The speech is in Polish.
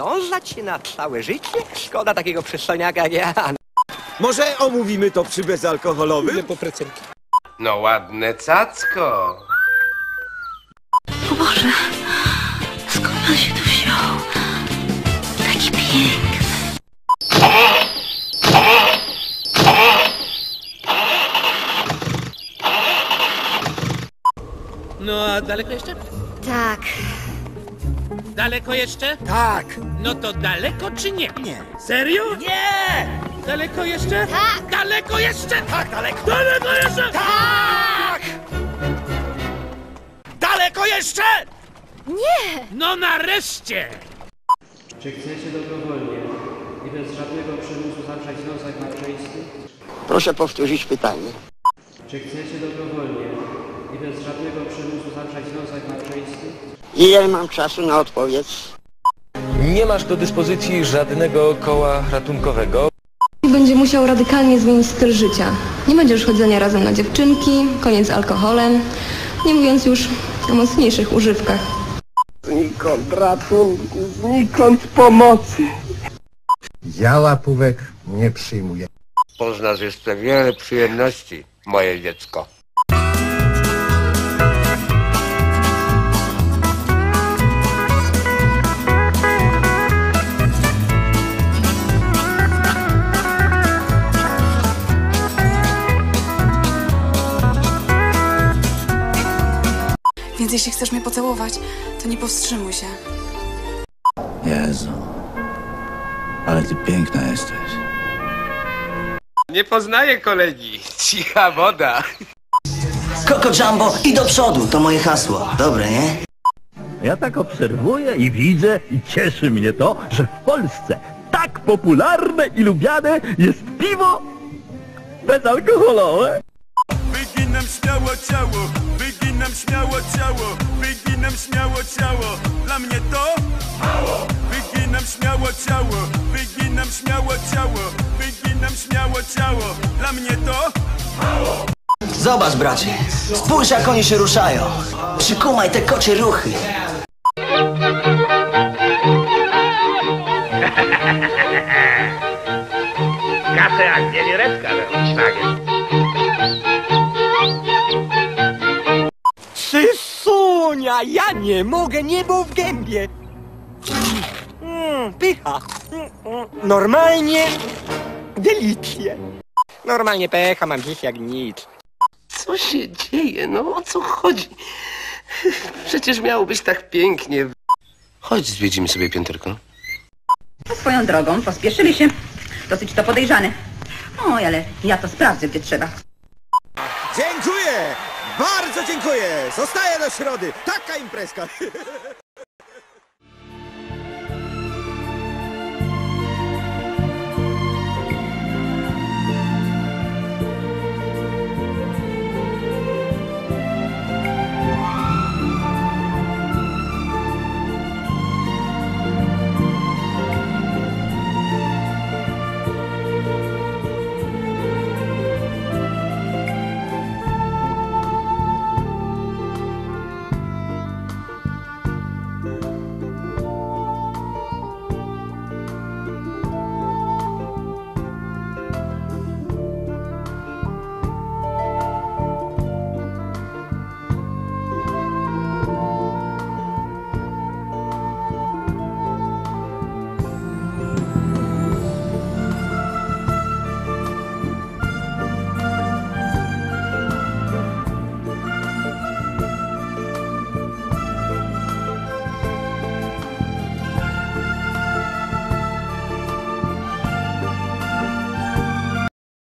zawiązać się na całe życie? Szkoda takiego przystojniaka jak ja. Może omówimy to przy bezalkoholowym? po precynki. No ładne cacko. O Boże, skąd on się tu wziął? Taki piękny. No a daleko jeszcze? Tak. Daleko jeszcze? Tak. No to daleko czy nie? Nie. Serio? Nie! Daleko jeszcze? Tak. Daleko jeszcze? Tak, daleko. Daleko jeszcze? Tak! Daleko jeszcze! Nie! No nareszcie! Czy chcecie dobrowolnie i bez żadnego przymusu zawrzeć związek małżeński? Proszę powtórzyć pytanie. Czy chcecie dobrowolnie i bez żadnego przymusu zawrzeć związek małżeński? Ile mam czasu na odpowiedź? Nie masz do dyspozycji żadnego koła ratunkowego. Będzie musiał radykalnie zmienić styl życia. Nie będzie już chodzenia razem na dziewczynki, koniec z alkoholem, nie mówiąc już o mocniejszych używkach. Znikąd ratunku, znikąd pomocy. Ja łapówek nie przyjmuję. Poznasz jeszcze wiele przyjemności, moje dziecko. Więc jeśli chcesz mnie pocałować, to nie powstrzymuj się. Jezu, ale ty piękna jesteś. Nie poznaję kolegi. Cicha woda. Koko Jumbo i do przodu, to moje hasło. Dobre, nie? Ja tak obserwuję i widzę i cieszy mnie to, że w Polsce tak popularne i lubiane jest piwo bezalkoholowe. Wyginam śmiało ciało, wyginam śmiało ciało, wyginam śmiało ciało. Dla mnie to mało. Wyginam śmiało ciało, wyginam śmiało ciało, wyginam śmiało ciało. Dla mnie to Zobacz, bracie. Spójrz, jak oni się ruszają. Przykumaj te kocie ruchy. Kasę jak wielierecka, szwagier. Sysunia, ja nie mogę, niebo w gębie. Mm, pycha. Mm, mm, Normalnie delicje. Normalnie pecha mam dziś jak nic. Co się dzieje? No o co chodzi? Przecież miało być tak pięknie. Chodź, zwiedzimy sobie pięterko. Swoją drogą, pospieszyli się. Dosyć to podejrzane. Oj, ale ja to sprawdzę, gdzie trzeba. Dziękuję! Bardzo dziękuję! Zostaję do środy! Taka imprezka!